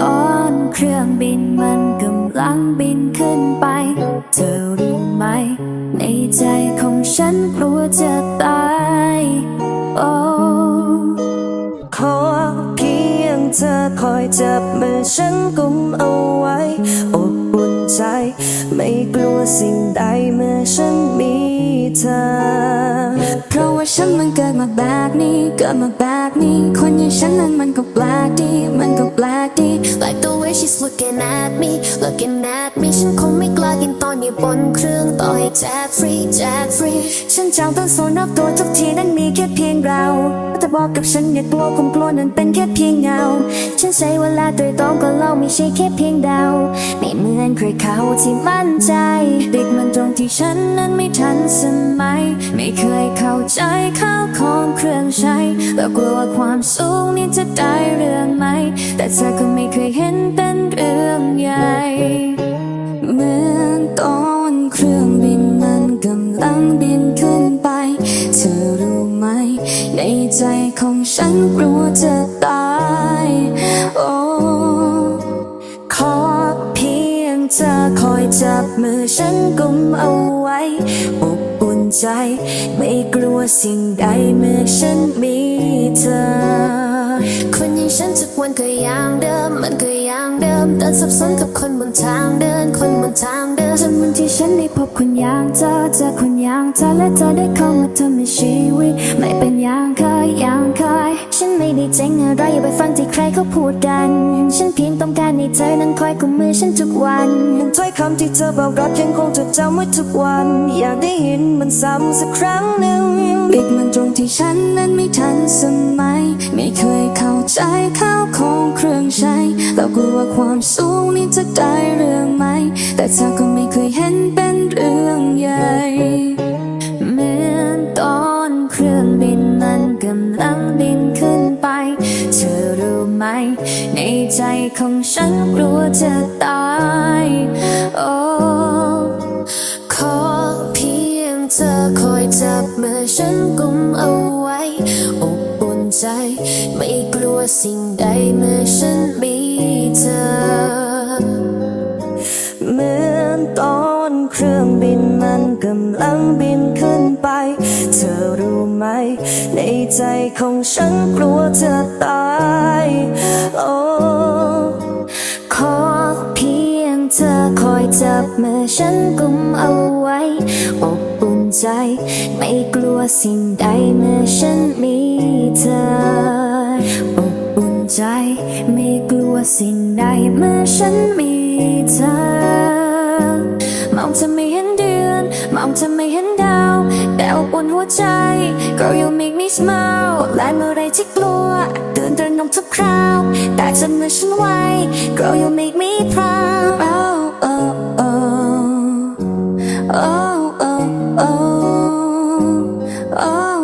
ตอนเครื่องบินมันกำลังบินขึ้นไป เธอรู้ไหม ในใจของฉันกลัวจะตายโอ้ขอเพียงเธอคอยจับมือฉันกุมเอาไว้ อบอุ่นใจ ไม่กลัวสิ่งใดเมื่อฉัน ฉันมันเกิดมาแบบนี้ เกิดมาแบบนี้ คนอย่างฉันนั้นมันก็แปลกดี มันก็แปลกดี Like the way she's looking at me looking at me ฉันคงไม่กล้ากินตอนอยู่บนเครื่องต่อให้แจกฟรีแจกฟรีฉันจางต้นโซนรอบตัวทุกทีนั้นมีแค่เพียงเราแต่บอกกับฉันอย่ากลัวคงกลัวนั้นเป็นแค่เพียงเงา ฉันใช้เวลาโดยตรงก็เล่าไม่ใช่แค่เพียงเดา ไม่เหมือนใครเขาที่มั่นใจ ที่ฉันนั้นไม่ทันสมัย ไม่เคยเข้าใจข้าวของเครื่องใช้แล้วกลัวว่าความสูงนี้จะได้เรื่องไหม แต่เธอก็ไม่เคยเห็นเป็นเรื่องใหญ่เหมือนตอนเครื่องบินมันกำลังบินขึ้นไป เธอรู้ไหม ในใจของฉันกลัวจะตาย เธอคอยจับมือฉันกุมเอาไว้ อบอุ่นใจ ไม่กลัวสิ่งใดเมื่อฉันมีเธอ คนอย่างฉันทุกวันก็อย่างเดิม มันก็อย่างเดิมเดินสับสนกับคนบนทางเดิน คนบนทางเดินจนวันที่ฉันได้พบคนอย่างเธอเจอคนอย่างเธอและเธอได้เข้ามาทำให้ชีวิตไม่เป็นอย่างเคยอย่างเคย ฉันไม่ได้เจ๋งอะไรอย่าไปฟังที่ใครเขาพูดกัน ฉันเพียงต้องการให้เธอนั้นคอยกุมมือฉันทุกวันถ้อยคำที่เธอบอกรักยังคงจดจำไว้ทุกวัน อยากได้ยินมันซ้ำสักครั้งหนึ่งติดมันตรงที่ฉันนั้นไม่ทันสมัย ไม่เคยเข้าใจข้าวของเครื่องใช้แล้วกลัวความสูงนี้จะได้เรื่องไหม แต่เธอก็ไม่เคยเห็นเป็นเรื่องใหญ่ ในใจของฉันกลัวจะตาย โอ้ ขอเพียงเธอคอยจับมือฉันกุมเอาไว้อบอุ่นใจ ไม่กลัวสิ่งใดเมื่อฉันมีเธอ เหมือนตอนเครื่องบินมันกำลังบินขึ้นไป เธอรู้ไหม ในใจของฉันกลัวจะตาย โอ้ขอเพียงเธอคอยจับมือฉันกุมเอาไว้อบอุ่นใจ ไม่กลัวสิ่งใดเมื่อฉันมีเธออบอุ่นใจ ไม่กลัวสิ่งใดเมื่อฉันมีเธอ Girl you make me smile และเมื่อไรที่กลัวตื่นตระหนกทุกคราวแต่จำมือฉันไว้ Girl you make me proud oh oh oh oh oh oh oh